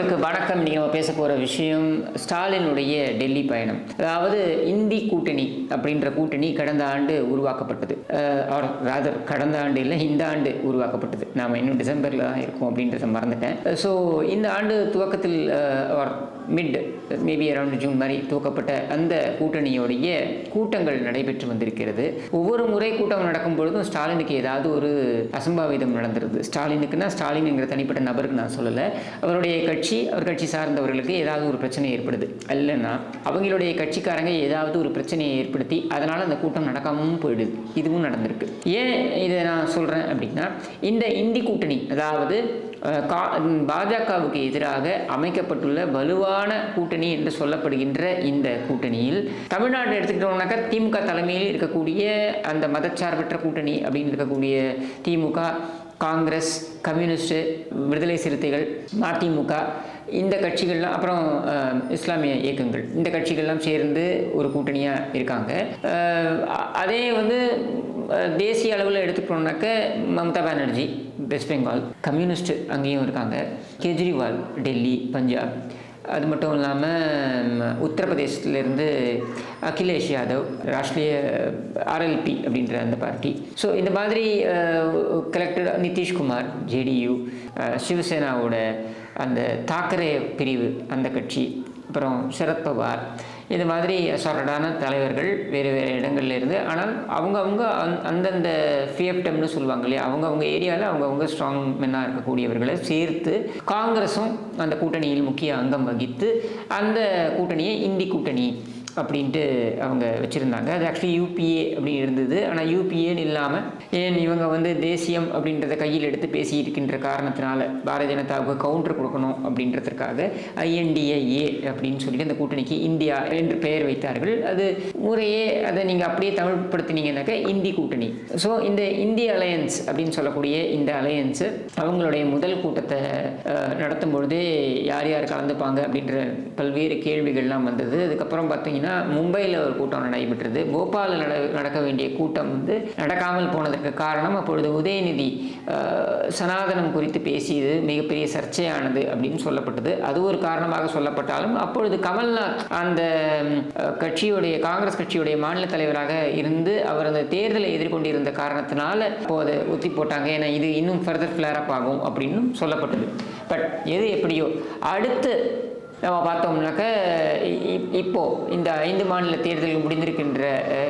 மக்களுக்கு வணக்கம். நீங்கள் பேச போகிற விஷயம் ஸ்டாலினுடைய டெல்லி பயணம். அதாவது இந்தி கூட்டணி அப்படின்ற கூட்டணி கடந்த ஆண்டு உருவாக்கப்பட்டது. ஆர் ராதர் கடந்த ஆண்டு இல்லை இந்த ஆண்டு உருவாக்கப்பட்டது. நாம் இன்னும் டிசம்பரில் தான் இருக்கோம் அப்படின்றத மறந்துட்டேன். ஸோ இந்த ஆண்டு துவக்கத்தில் or mid maybe around June மாதிரி துவக்கப்பட்ட அந்த கூட்டணியோடைய கூட்டங்கள் நடைபெற்று வந்திருக்கிறது. ஒவ்வொரு முறை கூட்டம் நடக்கும் பொழுதும் ஸ்டாலினுக்கு ஏதாவது ஒரு அசம்பாவிதம் நடந்துருது. ஸ்டாலினுக்குன்னா ஸ்டாலின்ங்கிற தனிப்பட்ட நபருக்கு நான் சொல்லலை. அவருடைய கட்சி அவர் கட்சி சார்ந்தவர்களுக்கு ஏதாவது ஒரு பிரச்சனை ஏற்படுது. இல்லைன்னா அவங்களுடைய கட்சிக்காரங்க ஏதாவது ஒரு பிரச்சனையை ஏற்படுத்தி அதனால் அந்த கூட்டம் நடக்காமல் போயிடுது. இதுவும் நடந்திருக்கு. ஏன் இதை நான் சொல்கிறேன் அப்படின்னா இந்த இந்தி கூட்டணி அதாவது கா பாஜகவுக்கு எதிராக அமைக்கப்பட்டுள்ள வலுவான கூட்டணி என்று சொல்லப்படுகின்ற இந்த கூட்டணியில் தமிழ்நாடு எடுத்துக்கிட்டோம்னாக்கா திமுக தலைமையில் இருக்கக்கூடிய அந்த மதச்சார்பற்ற கூட்டணி அப்படின்னு இருக்கக்கூடிய திமுக காங்கிரஸ் கம்யூனிஸ்ட் விடுதலை சிறுத்தைகள் மதிமுக இந்த கட்சிகள்லாம் அப்புறம் இஸ்லாமிய இயக்கங்கள் இந்த கட்சிகள்லாம் சேர்ந்து ஒரு கூட்டணியாக இருக்காங்க. அதே வந்து தேசிய அளவில் எடுத்துக்கிட்டோம்னாக்க மம்தா பானர்ஜி வெஸ்ட் பெங்கால் கம்யூனிஸ்ட் அங்கேயும் இருக்காங்க. கெஜ்ரிவால் டெல்லி பஞ்சாப் அது மட்டும் இல்லாமல் உத்தரப்பிரதேசத்துலேருந்து அகிலேஷ் யாதவ் ராஷ்ட்ரிய ஆர்எல்பி அப்படின்ற அந்த பார்ட்டி. ஸோ இந்த மாதிரி கலெக்டர் நிதிஷ்குமார் ஜேடியு சிவசேனாவோட அந்த தாக்கரே பிரிவு அந்த கட்சி அப்புறம் சரத்பவார் இது மாதிரி அசாரடான தலைவர்கள் வேறு வேறு இடங்கள்ல இருந்து ஆனால் அவங்கவுங்க அந் அந்தந்த ஃபிஎப்டம்னு சொல்லுவாங்க இல்லையா? அவங்கவுங்க ஏரியாவில் அவங்கவுங்க ஸ்ட்ராங் மென்னாக இருக்கக்கூடியவர்களை சேர்த்து காங்கிரஸும் அந்த கூட்டணியில் முக்கிய அங்கம் வகித்து அந்த கூட்டணியை இந்தி கூட்டணி அப்படின்ட்டு அவங்க வச்சுருந்தாங்க. அது ஆக்சுவலி யூபிஏ அப்படின்னு இருந்தது. ஆனால் யூபிஏன்னு இல்லாமல் ஏன் இவங்க வந்து தேசியம் அப்படின்றத கையில் எடுத்து பேசி இருக்கின்ற காரணத்தினால பாரதிய ஜனதாவுக்கு கவுண்டர் கொடுக்கணும் அப்படின்றதுக்காக ஐஎன்டிஏஏ அப்படின்னு சொல்லிட்டு அந்த கூட்டணிக்கு இந்தியா என்று பெயர் வைத்தார்கள். அது முறையே அதை நீங்கள் அப்படியே தமிழ்படுத்தினீங்கன்னாக்க இந்தி கூட்டணி. ஸோ இந்த இந்திய அலையன்ஸ் அப்படின்னு சொல்லக்கூடிய இந்த அலையன்ஸு அவங்களுடைய முதல் கூட்டத்தை நடத்தும் பொழுது யார் யார் கலந்துப்பாங்க அப்படின்ற பல்வேறு கேள்விகள்லாம் வந்தது. அதுக்கப்புறம் பார்த்தீங்கன்னா மும்பையில் ஒரு கூட்டம் நடைபெற்றது. போபாலில் நட நடக்க வேண்டிய கூட்டம் வந்து நடக்காமல் போனதற்கு காரணம் அப்பொழுது உதயநிதி சனாதனம் குறித்து பேசியது மிகப்பெரிய சர்ச்சையானது அப்படின்னு சொல்லப்பட்டது. அது ஒரு காரணமாக சொல்லப்பட்டாலும் அப்பொழுது கமல்நாத் அந்த கட்சியுடைய காங்கிரஸ் கட்சியுடைய மாநில தலைவராக இருந்து அவர் அந்த தேர்தலை எதிர்கொண்டிருந்த காரணத்தினால இப்போ அதை ஒத்தி போட்டாங்க. ஏன்னா இது இன்னும் ஃபர்தர் ஃப்ளேரப் ஆகும் அப்படின்னு சொல்லப்பட்டது. பட் எது எப்படியோ அடுத்து நம்ம பார்த்தோம்னாக்க இ- இப்போ இந்த ஐந்து மாநில தேர்தல் முடிந்திருக்கின்ற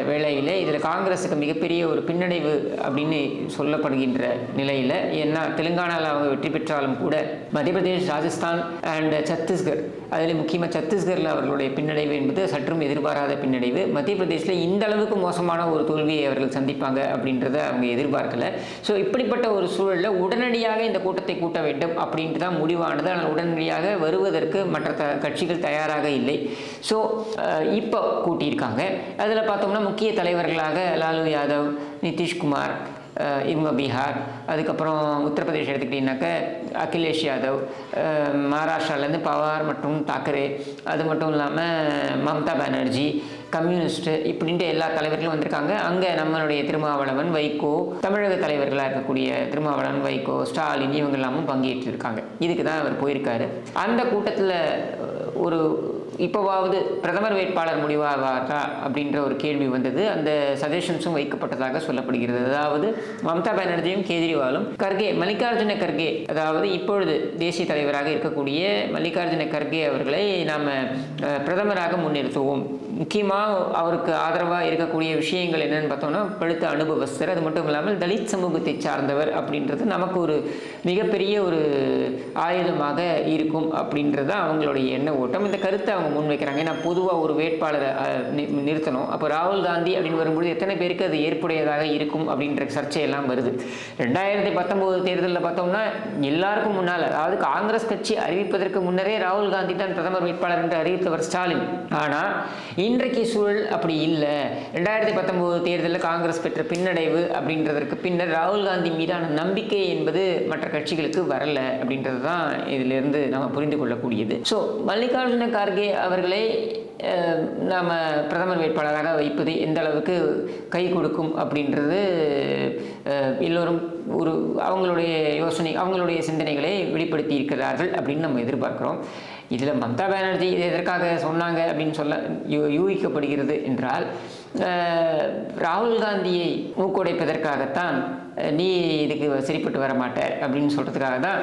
வேளையில் இதில் காங்கிரஸுக்கு மிகப்பெரிய ஒரு பின்னடைவு அப்படின்னு சொல்லப்படுகின்ற நிலையில் ஏன்னா தெலுங்கானாவில் அவங்க வெற்றி பெற்றாலும் கூட மத்திய பிரதேஷ் ராஜஸ்தான் அண்ட் சத்தீஸ்கர் அதில் முக்கியமாக சத்தீஸ்கரில் அவர்களுடைய பின்னடைவு என்பது சற்றும் எதிர்பாராத பின்னடைவு. மத்திய பிரதேசில் இந்த அளவுக்கு மோசமான ஒரு தோல்வியை அவர்கள் சந்திப்பாங்க அப்படின்றத அவங்க எதிர்பார்க்கல. ஸோ இப்படிப்பட்ட ஒரு சூழலில் உடனடியாக இந்த கூட்டத்தை கூட்ட வேண்டும் அப்படின்ட்டு தான் முடிவானது. ஆனால் உடனடியாக வருவதற்கு மற்ற த கட்சிகள் தயாராக இல்லை. ஸோ இப்போ கூட்டியிருக்காங்க. அதில் பார்த்தோம்னா முக்கிய தலைவர்களாக லாலு யாதவ் நிதிஷ்குமார் இவங்க பீகார். அதுக்கப்புறம் உத்தரப்பிரதேஷ் எடுத்துக்கிட்டிங்கனாக்க அகிலேஷ் யாதவ் மகாராஷ்டிராலேருந்து பவார் மற்றும் தாக்கரே. அது மட்டும் இல்லாமல் மம்தா பானர்ஜி கம்யூனிஸ்ட்டு இப்படின்ட்டு எல்லா தலைவர்களும் வந்திருக்காங்க. அங்கே நம்மளுடைய திருமாவளவன் வைகோ தமிழக தலைவர்களாக இருக்கக்கூடிய திருமாவளவன் வைகோ ஸ்டாலின் இவங்க எல்லாமும் பங்கேற்றிருக்காங்க. இதுக்கு தான் அவர் போயிருக்காரு. அந்த கூட்டத்தில் ஒரு இப்போவாவது பிரதமர் வேட்பாளர் முடிவாகாதா அப்படின்ற ஒரு கேள்வி வந்தது. அந்த சஜஷன்ஸும் வைக்கப்பட்டதாக சொல்லப்படுகிறது. அதாவது மம்தா பானர்ஜியும் கேஜ்ரிவாலும் கர்கே மல்லிகார்ஜுன கர்கே அதாவது இப்பொழுது தேசிய தலைவராக இருக்கக்கூடிய மல்லிகார்ஜுன கர்கே அவர்களை நாம் பிரதமராக முன்னிறுத்துவோம். முக்கியமாக அவருக்கு ஆதரவாக இருக்கக்கூடிய விஷயங்கள் என்னன்னு பார்த்தோம்னா பழுத்த அனுபவஸ்தர் அது மட்டும் இல்லாமல் தலித் சமூகத்தை சார்ந்தவர் அப்படின்றது நமக்கு ஒரு மிகப்பெரிய ஒரு ஆயுதமாக இருக்கும் அப்படின்றது தான் அவங்களுடைய எண்ண ஓட்டம். இந்த கருத்தை அவங்க முன்வைக்கிறாங்க. ஏன்னா பொதுவாக ஒரு வேட்பாளரை நிறுத்தணும். அப்போ ராகுல் காந்தி அப்படின்னு வரும்பொழுது எத்தனை பேருக்கு அது ஏற்புடையதாக இருக்கும் அப்படின்ற சர்ச்சையெல்லாம் வருது. ரெண்டாயிரத்தி பத்தொம்போது தேர்தலில் பார்த்தோம்னா எல்லாருக்கும் முன்னால் அதாவது காங்கிரஸ் கட்சி அறிவிப்பதற்கு முன்னரே ராகுல் காந்தி தான் பிரதமர் வேட்பாளர் என்று அறிவித்தவர் ஸ்டாலின். ஆனால் இன்றைக்கு சூழல் அப்படி இல்லை. ரெண்டாயிரத்தி பத்தொம்போது தேர்தலில் காங்கிரஸ் பெற்ற பின்னடைவு அப்படின்றதற்கு பின்னர் ராகுல் காந்தி மீதான நம்பிக்கை என்பது மற்ற கட்சிகளுக்கு வரல அப்படின்றது தான் இதிலிருந்து நம்ம புரிந்து கொள்ளக்கூடியது. ஸோ மல்லிகார்ஜுன கார்கே அவர்களை நாம் பிரதமர் வேட்பாளராக வைப்பது எந்த அளவுக்கு கை கொடுக்கும் அப்படின்றது எல்லோரும் ஒரு அவங்களுடைய யோசனை அவங்களுடைய சிந்தனைகளை வெளிப்படுத்தி இருக்கிறார்கள் அப்படின்னு நம்ம எதிர்பார்க்குறோம். இதில் மம்தா பானர்ஜி இது எதற்காக சொன்னாங்க அப்படின்னு சொல்ல யூ யூகிக்கப்படுகிறது என்றால் ராகுல் காந்தியை மூக்குடைப்பதற்காகத்தான் நீ இதுக்கு சரிப்பட்டு வர மாட்ட அப்படின்னு சொல்கிறதுக்காக தான்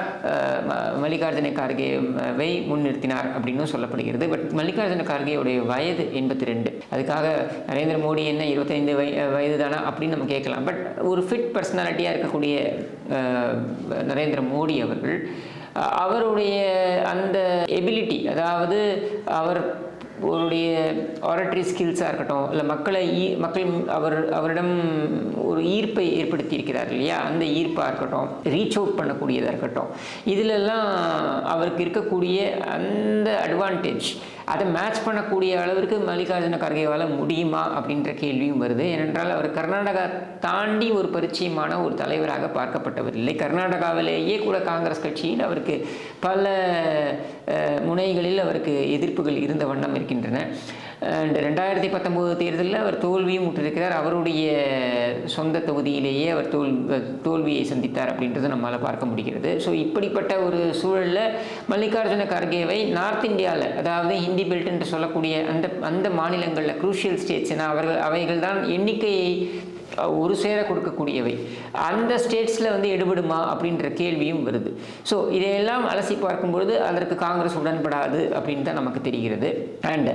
ம- மல்லிகார்ஜுன கார்கேவை முன்னிறுத்தினார் அப்படின்னு சொல்லப்படுகிறது. பட் மல்லிகார்ஜுன கார்கேயுடைய வயது எண்பத்தி ரெண்டு. அதுக்காக நரேந்திர மோடி என்ன இருபத்தைந்து வய வயது தானா அப்படின்னு நம்ம கேட்கலாம். பட் ஒரு ஃபிட் பர்சனாலிட்டியாக இருக்கக்கூடிய நரேந்திர மோடி அவர்கள் அவருடைய அந்த எபிலிட்டி அதாவது அவர் அவருடைய ஆரட்டரி ஸ்கில்ஸாக இருக்கட்டும் இல்லை மக்களை ஈ மக்கள் அவர் அவரிடம் ஒரு ஈர்ப்பை ஏற்படுத்தி இருக்கிறார் இல்லையா? அந்த ஈர்ப்பாக இருக்கட்டும் ரீச் அவுட் பண்ணக்கூடியதாக இருக்கட்டும். இதிலெல்லாம் அவருக்கு இருக்கக்கூடிய அந்த அட்வான்டேஜ் அதை மேட்ச் பண்ணக்கூடிய அளவிற்கு மல்லிகார்ஜுன கார்கேவால் முடியுமா அப்படின்ற கேள்வியும் வருது. ஏனென்றால் அவர் கர்நாடகா தாண்டி ஒரு பரிச்சயமான ஒரு தலைவராக பார்க்கப்பட்டவர் இல்லை. கர்நாடகாவிலேயே கூட காங்கிரஸ் கட்சியில் அவருக்கு பல முனைகளில் அவருக்கு எதிர்ப்புகள் இருந்த வண்ணம் இருக்கின்றன. ரெண்டாயிரத்தி பத்தொம்போது தேர்தலில் அவர் தோல்வியும் முற்றிருக்கிறார். அவருடைய சொந்த தொகுதியிலேயே அவர் தோல் தோல்வியை சந்தித்தார் அப்படின்றது நம்மளால் பார்க்க முடிகிறது. ஸோ இப்படிப்பட்ட ஒரு சூழலில் மல்லிகார்ஜுன கார்கேவை நார்த் இந்தியாவில் அதாவது ஹிந்தி பெல்ட் என்று சொல்லக்கூடிய அந்த அந்த மாநிலங்களில் குரூஷியல் ஸ்டேட்ஸ் என அவர்கள் அவைகள் தான் எண்ணிக்கையை ஒரு சேர கொடுக்கக்கூடியவை. அந்த ஸ்டேட்ஸில் வந்து எடுபடுமா அப்படின்ற கேள்வியும் வருது. ஸோ இதையெல்லாம் அலசி பார்க்கும்பொழுது அதற்கு காங்கிரஸ் உடன்படாது அப்படின்னு தான் நமக்கு தெரிகிறது. அண்ட்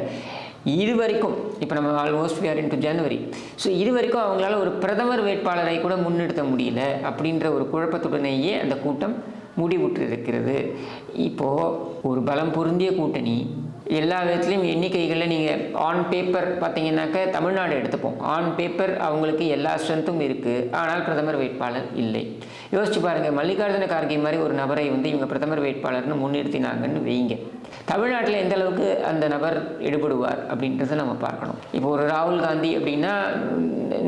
இது வரைக்கும் இப்போ நம்ம almost or in to January so இது வரைக்கும் அவங்களால ஒரு பிரதமர் வேட்பாளரை கூட முன்னெடுத்த முடியல அப்படின்ற ஒரு குழப்பத்துடனேயே அந்த கூட்டம் முடிவுற்று இருக்கிறது இப்போது ஒரு பலம் பொருந்திய கூட்டணி எல்லா விதத்துலையும் எண்ணிக்கைகளில் நீங்கள் ஆன் பேப்பர் பார்த்தீங்கன்னாக்க தமிழ்நாடு எடுத்துப்போம். ஆன் பேப்பர் அவங்களுக்கு எல்லா ஸ்ட்ரென்த்தும் இருக்குது ஆனால் பிரதமர் வேட்பாளர் இல்லை. யோசிச்சு பாருங்கள் மல்லிகார்ஜுன கார்கே மாதிரி ஒரு நபரை வந்து இவங்க பிரதமர் வேட்பாளர்னு முன்னிறுத்தினாங்கன்னு வைங்க. தமிழ்நாட்டில் எந்த அளவுக்கு அந்த நபர் எடுபடுவார் அப்படின்றத நம்ம பார்க்கணும். இப்போ ஒரு ராகுல் காந்தி அப்படின்னா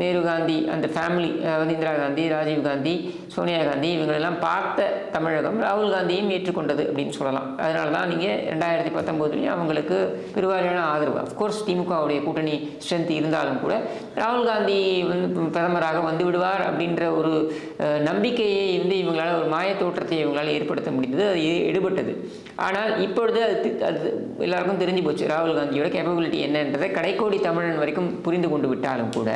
நேரு காந்தி அந்த ஃபேமிலி அதாவது இந்திரா காந்தி ராஜீவ் காந்தி சோனியா காந்தி இவங்களெல்லாம் பார்த்த தமிழகம் ராகுல் காந்தியும் ஏற்றுக்கொண்டது அப்படின்னு சொல்லலாம். அதனால தான் நீங்கள் ரெண்டாயிரத்தி பத்தொம்போதுலேயும் அவங்களுக்கு பெருவாரியான ஆதரவு. அஃப்கோர்ஸ் திமுகவுடைய கூட்டணி ஸ்ட்ரென்த் இருந்தாலும் கூட ராகுல் காந்தி வந்து பிரதமராக வந்து விடுவார் அப்படின்ற ஒரு நம்பிக்கையை வந்து இவங்களால் ஒரு மாய தோற்றத்தை இவங்களால் ஏற்படுத்த முடிந்தது. அது எடுபட்டது. ஆனால் இப்பொழுது அது அது எல்லாருக்கும் தெரிஞ்சு போச்சு. ராகுல் காந்தியோட கேப்பபிலிட்டி என்னன்றதை கடைக்கோடி தமிழன் வரைக்கும் புரிந்து கொண்டு விட்டாலும் கூட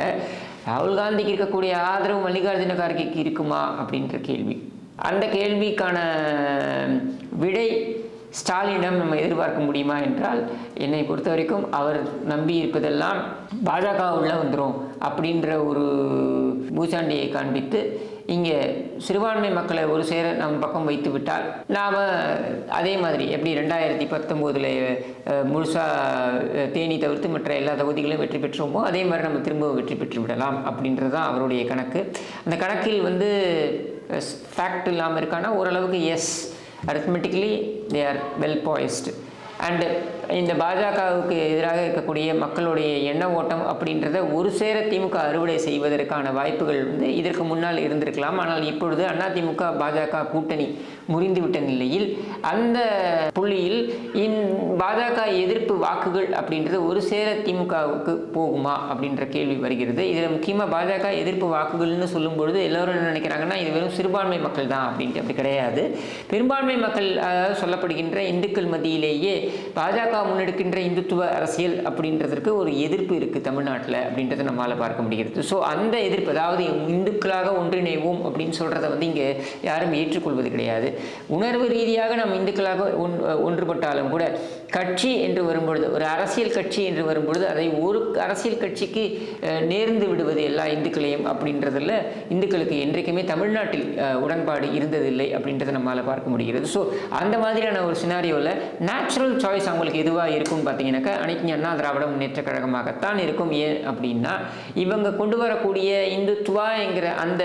ராகுல் காந்திக்கு இருக்கக்கூடிய ஆதரவு மல்லிகார்ஜுன கார்கேக்கு இருக்குமா அப்படின்ற கேள்வி. அந்த கேள்விக்கான விடை ஸ்டாலினிடம் நம்ம எதிர்பார்க்க முடியுமா என்றால் என்னை பொறுத்த வரைக்கும் அவர் நம்பி இருப்பதெல்லாம் பாஜக உள்ள வந்துடும் அப்படின்ற ஒரு பூச்சாண்டியை காண்பித்து இங்கே சிறுபான்மை மக்களை ஒரு சேர நம் பக்கம் வைத்து விட்டால் நாம் அதே மாதிரி எப்படி ரெண்டாயிரத்தி பத்தொம்போதில் முழுசாக தேனி தவிர்த்து மற்ற எல்லா தொகுதிகளையும் வெற்றி பெற்றோமோ அதே மாதிரி நம்ம திரும்ப வெற்றி பெற்று விடலாம் அப்படின்றது தான் அவருடைய கணக்கு. அந்த கணக்கில் வந்து ஃபேக்ட் இல்லாமல் இருக்கான்னா ஓரளவுக்கு yes arithmetically they are well poised and இந்த பாஜகவுக்கு எதிராக இருக்கக்கூடிய மக்களுடைய எண்ண ஓட்டம் அப்படின்றத ஒரு சேர திமுக அறுவடை செய்வதற்கான வாய்ப்புகள் வந்து இதற்கு முன்னால் இருந்திருக்கலாம். ஆனால் இப்பொழுது அதிமுக பாஜக கூட்டணி முறிந்துவிட்ட நிலையில் அந்த புள்ளியில் இன் பாஜக எதிர்ப்பு வாக்குகள் அப்படின்றது ஒரு சேர திமுகவுக்கு போகுமா அப்படின்ற கேள்வி வருகிறது. இதில் முக்கியமாக பாஜக எதிர்ப்பு வாக்குகள்னு சொல்லும் பொழுது எல்லோரும் என்ன நினைக்கிறாங்கன்னா இது வெறும் சிறுபான்மை மக்கள் தான் அப்படின்ட்டு அப்படி கிடையாது. பெரும்பான்மை மக்கள் அதாவது சொல்லப்படுகின்ற இந்துக்கள் மத்தியிலேயே பாஜக முன்னெடுக்கின்ற இந்துத்துவ அரசியல் அப்படின்றதற்கு ஒரு எதிர்ப்பு இருக்குது தமிழ்நாட்டில் அப்படின்றத நம்மளால் பார்க்க முடிகிறது. ஸோ அந்த எதிர்ப்பு அதாவது இந்துக்களாக ஒன்றிணைவோம் அப்படின்னு சொல்கிறத வந்து இங்கே யாரும் ஏற்றுக்கொள்வது கிடையாது. உணர்வு ரீதியாக நாம் இந்துக்களாக ஒன் ஒன்றுபட்டாலும் கூட கட்சி என்று வரும்பொழுது ஒரு அரசியல் கட்சி என்று வரும்பொழுது அதை ஒரு அரசியல் கட்சிக்கு நேர்ந்து விடுவது எல்லா இந்துக்களையும் அப்படின்றதில் இந்துக்களுக்கு என்றைக்குமே தமிழ்நாட்டில் உடன்பாடு இருந்ததில்லை அப்படின்றத நம்மளால் பார்க்க முடிகிறது. ஸோ அந்த மாதிரியான ஒரு சினாரியோவில் நேச்சுரல் சாய்ஸ் அவங்களுக்கு எதுவாக இருக்கும்னு பார்த்தீங்கன்னாக்கா அனைத்து அண்ணா திராவிட முன்னேற்ற கழகமாகத்தான் இருக்கும். ஏன் அப்படின்னா இவங்க கொண்டு வரக்கூடிய இந்துத்துவா என்கிற அந்த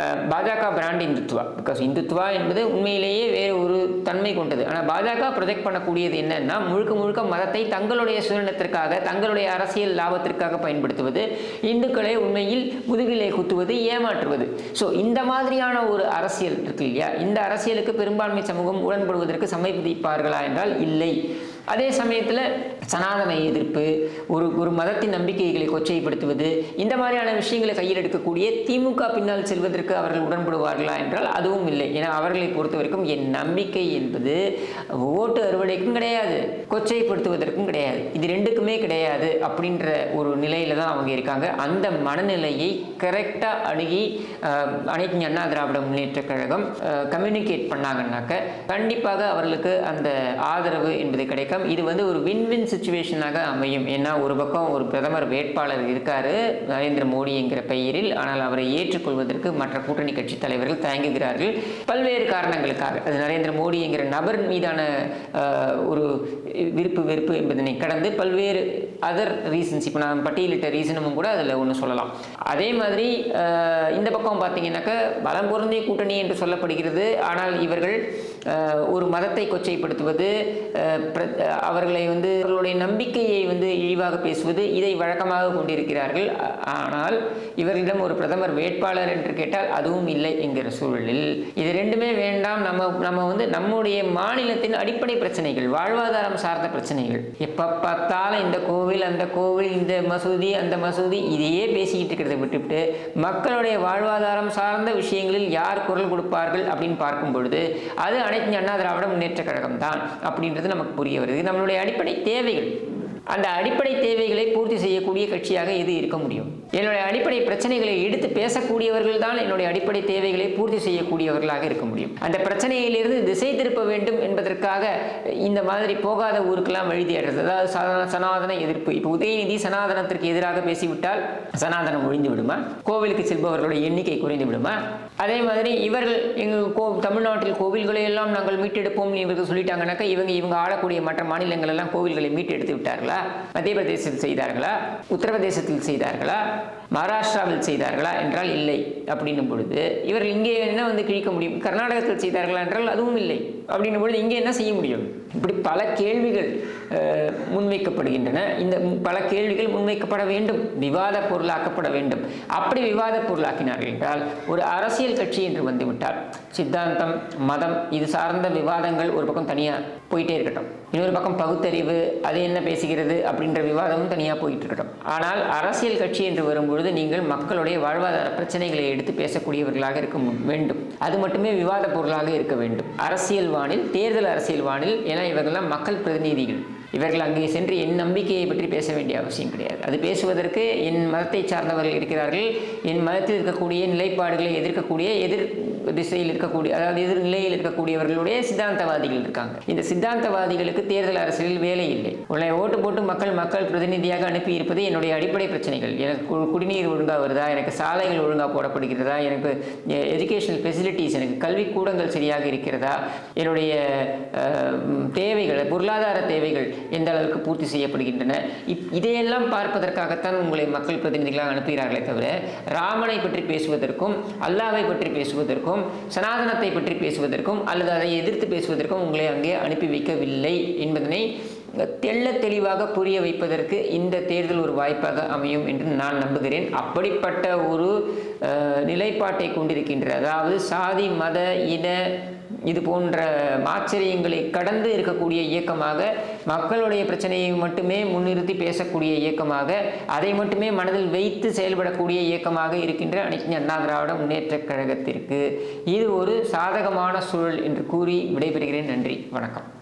அஹ், பாஜக பிராண்ட் இந்துத்துவா. பிகாஸ் இந்துத்துவா என்பது உண்மையிலேயே வேறு ஒரு தன்மை கொண்டது. ஆனால் பாஜக ப்ரொஜெக்ட் பண்ணக்கூடியது என்னன்னா முழுக்க முழுக்க மதத்தை தங்களுடைய சுதந்திரத்திற்காக தங்களுடைய அரசியல் லாபத்திற்காக பயன்படுத்துவது இந்துக்களை உண்மையில் முதுகிலே குத்துவது ஏமாற்றுவது. ஸோ இந்த மாதிரியான ஒரு அரசியல் இருக்கு இல்லையா? இந்த அரசியலுக்கு பெரும்பான்மை சமூகம் உடன்படுவதற்கு சம்மதிப்பார்களா என்றால் இல்லை. அதே சமயத்தில் சனாதன எதிர்ப்பு ஒரு ஒரு மதத்தின் நம்பிக்கைகளை கொச்சைப்படுத்துவது இந்த மாதிரியான விஷயங்களை கையில் எடுக்கக்கூடிய திமுக பின்னால் செல்வதற்கு அவர்கள் உடன்படுவார்களா என்றால் அதுவும் இல்லை. ஏன்னா அவர்களை பொறுத்த வரைக்கும் என் நம்பிக்கை என்பது ஓட்டு அறுவடைக்கும் கிடையாது கொச்சைப்படுத்துவதற்கும் கிடையாது. இது ரெண்டுக்குமே கிடையாது அப்படின்ற ஒரு நிலையில தான் அவங்க இருக்காங்க. அந்த மனநிலையை கரெக்டாக அணுகி அனைத்து அண்ணா திராவிட முன்னேற்ற கழகம் கம்யூனிகேட் பண்ணாங்கன்னாக்க கண்டிப்பாக அவர்களுக்கு அந்த ஆதரவு என்பது கிடைக்கும் இது வந்து ஒரு வின் வின் சுச்சுவேஷனாக அமையும். ஏன்னா ஒரு பக்கம் ஒரு பிரதமர் வேட்பாளர் இருக்காரு நரேந்திர மோடி என்கிற பெயரில். ஆனால் அவரை ஏற்றுக்கொள்வதற்கு மற்ற கூட்டணி கட்சி தலைவர்கள் தயங்குகிறார்கள். பல்வேறு காரணங்களுக்காக. அது நரேந்திர மோடி என்கிற நபர் மீதான ஒரு விருப்பு வெறுப்பு என்பதனை கடந்து பல்வேறு அதர் ரீசன்ஸ் இப்போ நான் பட்டியலிட்ட ரீசனும் கூட அதில் ஒன்று சொல்லலாம். அதே மாதிரி இந்த பக்கம் பார்த்தீங்கன்னாக்கா பலம் பொருந்திய கூட்டணி என்று சொல்லப்படுகிறது. ஆனால் இவர்கள் ஒரு மதத்தை கொச்சைப்படுத்துவது அவர்களை வந்து அவர்களுடைய நம்பிக்கையை வந்து இழிவாக பேசுவது இதை வழக்கமாக கொண்டிருக்கிறார்கள். ஆனால் இவர்களிடம் ஒரு பிரதமர் வேட்பாளர் என்று கேட்டால் அதுவும் இல்லை என்கிற சூழலில். இது ரெண்டுமே வேண்டாம். நம்ம நம்ம வந்து நம்முடைய மாநிலத்தின் அடிப்படை பிரச்சனைகள் வாழ்வாதாரம் சார்ந்த பிரச்சனைகள். எப்போ பார்த்தாலும் இந்த கோவில் அந்த கோவில் இந்த மசூதி அந்த மசூதி இதையே பேசிக்கிட்டு இருக்கிறத விட்டுவிட்டு மக்களுடைய வாழ்வாதாரம் சார்ந்த விஷயங்களில் யார் குரல் கொடுப்பார்கள் அப்படின்னு பார்க்கும் பொழுது அது அனைத்து அண்ணா திராவிட முன்னேற்ற கழகம் தான் அப்படின்றது நமக்கு புரிய வருது. நம்மளுடைய அடிப்படை தேவைகள். அந்த அடிப்படை தேவைகளை பூர்த்தி செய்யக்கூடிய கட்சியாக எது இருக்க முடியும். என்னுடைய அடிப்படை பிரச்சனைகளை எடுத்து பேசக்கூடியவர்கள் தான் என்னுடைய அடிப்படை தேவைகளை பூர்த்தி செய்யக்கூடியவர்களாக இருக்க முடியும். அந்த பிரச்சனையிலிருந்து திசை திருப்ப வேண்டும் என்பதற்காக இந்த மாதிரி போகாத ஊருக்கெல்லாம் வழி தேடுறது. அதாவது சனாதன எதிர்ப்பு. இப்போ உதயநிதி சனாதனத்திற்கு எதிராக பேசிவிட்டால் சனாதனம் ஒழிந்து விடுமா? கோவிலுக்கு செல்பவர்களுடைய எண்ணிக்கை குறைந்து விடுமா? அதே மாதிரி இவர்கள் எங்கள் கோ தமிழ்நாட்டில் கோவில்களை எல்லாம் நாங்கள் மீட்டெடுப்போம்னு இவர்கள் சொல்லிட்டாங்கனாக்கா இவங்க இவங்க ஆளக்கூடிய மற்ற மாநிலங்கள் எல்லாம் கோவில்களை மீட்டெடுத்து விட்டார்களா? மத்திய பிரதேசத்தில் செய்தார்களா? உத்தரப்பிரதேசத்தில் செய்தார்களா? மகாராஷ்டிராவில் செய்தார்களா என்றால் இல்லை அப்படின்னும் பொழுது இவர்கள் இங்கே என்ன வந்து கிழிக்க முடியும்? கர்நாடகத்தில் செய்தார்களா என்றால் அதுவும் இல்லை. அப்படின்னும் பொழுது இங்கே என்ன செய்ய முடியும்? இப்படி பல கேள்விகள் முன்வைக்கப்படுகின்றன. இந்த பல கேள்விகள் முன்வைக்கப்பட வேண்டும். விவாத பொருளாக்கப்பட வேண்டும். அப்படி விவாத பொருளாக்கினார்கள் என்றால் ஒரு அரசியல் கட்சி என்று வந்துவிட்டால் சித்தாந்தம் மதம் இது சார்ந்த விவாதங்கள் ஒரு பக்கம் தனியாக போயிட்டே இருக்கட்டும். இன்னொரு பக்கம் பகுத்தறிவு அது என்ன பேசுகிறது அப்படின்ற விவாதமும் தனியாக போயிட்டு இருக்கட்டும். ஆனால் அரசியல் கட்சி என்று பொழுது நீங்கள் மக்களுடைய வாழ்வாதார பிரச்சனைகளை எடுத்து பேசக்கூடியவர்களாக இருக்க வேண்டும். அது மட்டுமே விவாத பொருளாக இருக்க வேண்டும். அரசியல் வானில் தேர்தல் அரசியல் வானில் ஏன்னா இவர்கள்லாம் மக்கள் பிரதிநிதிகள். இவர்கள் அங்கே சென்று என் நம்பிக்கையை பற்றி பேச வேண்டிய அவசியம் கிடையாது. அது பேசுவதற்கு என் மதத்தை சார்ந்தவர்கள் இருக்கிறார்கள். என் மதத்தில் இருக்கக்கூடிய நிலைப்பாடுகளை எதிர்க்கக்கூடிய எதிர் திசையில் இருக்கக்கூடிய அதாவது எதிர்நிலையில் இருக்கக்கூடியவர்களுடைய சித்தாந்தவாதிகள் இருக்காங்க. இந்த சித்தாந்தவாதிகளுக்கு தேர்தல் அரசியலில் வேலை இல்லை. உன்னை ஓட்டு போட்டு மக்கள் மக்கள் பிரதிநிதியாக அனுப்பி இருப்பது என்னுடைய அடிப்படை பிரச்சனைகள். எனக்கு கு- குடிநீர் ஒழுங்காக வருதா? எனக்கு சாலைகள் ஒழுங்காக போடப்படுகிறதா? எனக்கு எஜுகேஷனல் ஃபெசிலிட்டிஸ் எனக்கு கல்விக்கூடங்கள் சரியாக இருக்கிறதா? என்னுடைய தேவைகள் பொருளாதார தேவைகள் எந்த அளவுக்கு பூர்த்தி செய்யப்படுகின்றன? இப் இதையெல்லாம் பார்ப்பதற்காகத்தான் உங்களை மக்கள் பிரதிநிதிகளாக அனுப்புகிறார்களே தவிர ராமனை பற்றி பேசுவதற்கும் அல்லாவை பற்றி பேசுவதற்கும் சனாதனத்தை பற்றி பேசுவதற்கும் அல்லது அதை எதிர்த்து பேசுவதற்கும் உங்களை அங்கே அனுப்பி வைக்கவில்லை என்பதனை தெள்ள தெளிவாக புரிய வைப்பதற்கு இந்த தேர்தல் ஒரு வாய்ப்பாக அமையும் என்று நான் நம்புகிறேன். அப்படிப்பட்ட ஒரு நிலைப்பாட்டை கொண்டிருக்கின்ற அதாவது சாதி மத இன இது போன்ற ஆச்சரியங்களை கடந்து இருக்கக்கூடிய இயக்கமாக மக்களுடைய பிரச்சனையை மட்டுமே முன்னிறுத்தி பேசக்கூடிய இயக்கமாக அதை மட்டுமே மனதில் வைத்து செயல்படக்கூடிய இயக்கமாக இருக்கின்ற அனைத்து அண்ணா திராவிட முன்னேற்ற கழகத்திற்கு இது ஒரு சாதகமான சூழல் என்று கூறி விடைபெறுகிறேன். நன்றி. வணக்கம்.